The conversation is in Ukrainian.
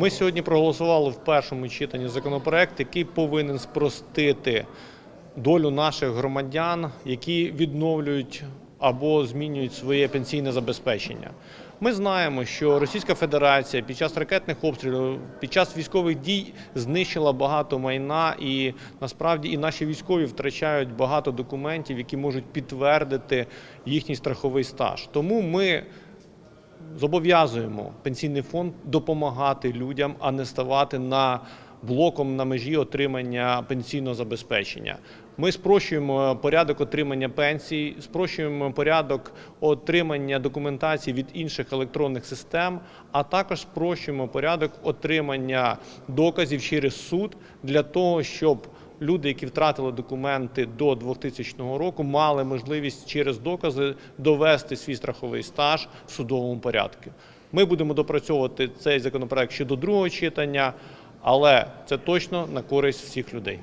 Ми сьогодні проголосували в першому читанні законопроект, який повинен спростити долю наших громадян, які відновлюють або змінюють своє пенсійне забезпечення. Ми знаємо, що Російська Федерація під час ракетних обстрілів, під час військових дій знищила багато майна, і насправді і наші військові втрачають багато документів, які можуть підтвердити їхній страховий стаж. Тому ми зобов'язуємо пенсійний фонд допомагати людям, а не ставати на блоком на межі отримання пенсійного забезпечення. Ми спрощуємо порядок отримання пенсій, спрощуємо порядок отримання документації від інших електронних систем, а також спрощуємо порядок отримання доказів через суд для того, щоб люди, які втратили документи до 2000 року, мали можливість через докази довести свій страховий стаж в судовому порядку. Ми будемо допрацьовувати цей законопроект ще до другого читання, але це точно на користь всіх людей.